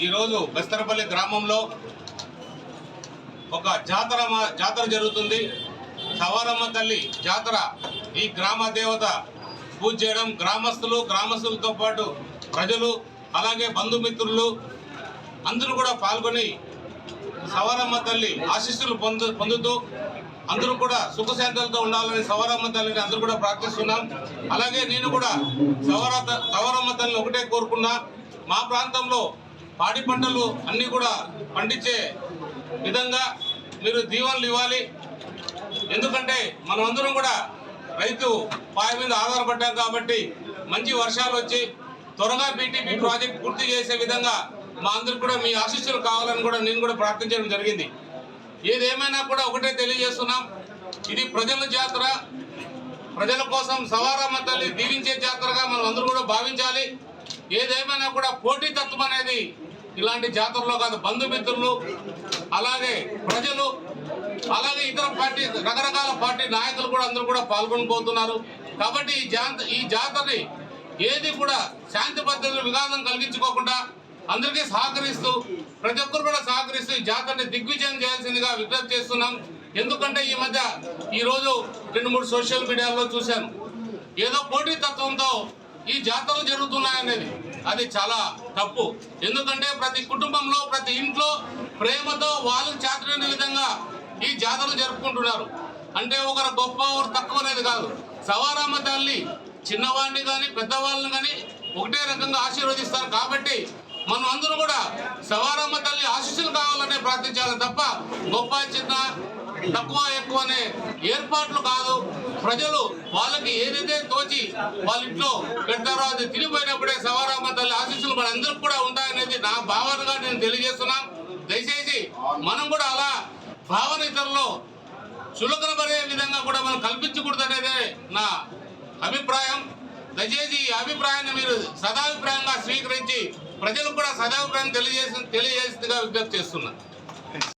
ఈరోజు బెస్తరపల్లి గ్రామంలో ఒక జాతర మా- జాతర జరుగుతుంది. సవారమ్మ తల్లి జాతర ఈ గ్రామ దేవత పూజ చేయడం. గ్రామస్తులు గ్రామస్తులతో పాటు ప్రజలు అలాగే బంధుమిత్రులు అందరూ కూడా పాల్గొని సవరమ్మ తల్లి ఆశీస్సులు పొందు పొందుతూ అందరూ కూడా సుఖశాంతులతో ఉండాలని సవరమ్మ తల్లిని అందరూ కూడా ప్రార్థిస్తున్నాం. అలాగే నేను కూడా సవర సవరమ్మ తల్లిని ఒకటే కోరుకున్నా. మా ప్రాంతంలో పాడి పంటలు అన్నీ కూడా పండించే విధంగా మీరు దీవెనలు ఇవ్వాలి. ఎందుకంటే మనమందరం కూడా రైతు పాయ మీద ఆధారపడ్డాం కాబట్టి మంచి వర్షాలు వచ్చి త్వరగా బీటీపీ ప్రాజెక్ట్ పూర్తి చేసే విధంగా మా అందరికి కూడా మీ ఆశీస్సులు కావాలని కూడా నేను కూడా ప్రార్థించడం జరిగింది. ఏదేమైనా కూడా ఒకటే తెలియజేస్తున్నాం. ఇది ప్రజల జాతర. ప్రజల కోసం సవారమ్మ తల్లి దీవించే జాతరగా మనం అందరూ కూడా భావించాలి. ఏదేమైనా కూడా పోటీతత్వం అనేది ఇలాంటి జాతరలో కాదు బంధుమిత్రులు అలాగే ప్రజలు అలాగే ఇతర పార్టీ రకరకాల పార్టీ నాయకులు కూడా అందరూ కూడా పాల్గొనబోతున్నారు కాబట్టి ఈ జాత ఈ జాతరని ఏది కూడా శాంతి భద్రతలు విఘాతం కలిగించుకోకుండా అందరికీ సహకరిస్తూ ప్రతి ఒక్కరు కూడా సహకరిస్తూ ఈ జాతరని దిగ్విజయం చేయాల్సిందిగా విజ్ఞప్తి చేస్తున్నాం. ఎందుకంటే ఈ మధ్య ఈ రోజు రెండు మూడు సోషల్ మీడియాలో చూశాను ఏదో పోటీతత్వంతో ఈ జాతరలు జరుగుతున్నాయనేది. అది చాలా తప్పు. ఎందుకంటే ప్రతి కుటుంబంలో ప్రతి ఇంట్లో ప్రేమతో వాళ్ళు చేతనైన విధంగా ఈ జాతరలు జరుపుకుంటున్నారు. అంటే ఒకరు గొప్ప ఒకరు తక్కువ అనేది కాదు. సవారామ తల్లి చిన్నవాడిని కానీ పెద్దవాళ్ళని కానీ ఒకటే రకంగా ఆశీర్వదిస్తారు. కాబట్టి మనం అందరూ కూడా సవారమ్మ తల్లి ఆశీస్సులు కావాలనే ప్రార్థించాలి తప్ప గొప్ప చిన్న తక్కువ ఎక్కువ అనే ఏర్పాట్లు కాదు. ప్రజలు వాళ్ళకి ఏదైతే తోచి వాళ్ళ ఇంట్లో పెడతారో అది తిరిగిపోయినప్పుడే సవారామ్మ తల్లి ఆశీస్సులు మనందరికి కూడా ఉంటాయనేది నా భావనగా నేను తెలియజేస్తున్నా. దయచేసి మనం కూడా అలా భావన ఇతరులు చులకనపడే విధంగా కూడా మనం కల్పించకూడదు అనేది నా అభిప్రాయం. దయచేసి ఈ అభిప్రాయాన్ని మీరు సదాభిప్రాయంగా స్వీకరించి ప్రజలకు కూడా సదాభిప్రాయం తెలియజేసి తెలియజేసిందిగా విజ్ఞప్తి చేస్తున్నా.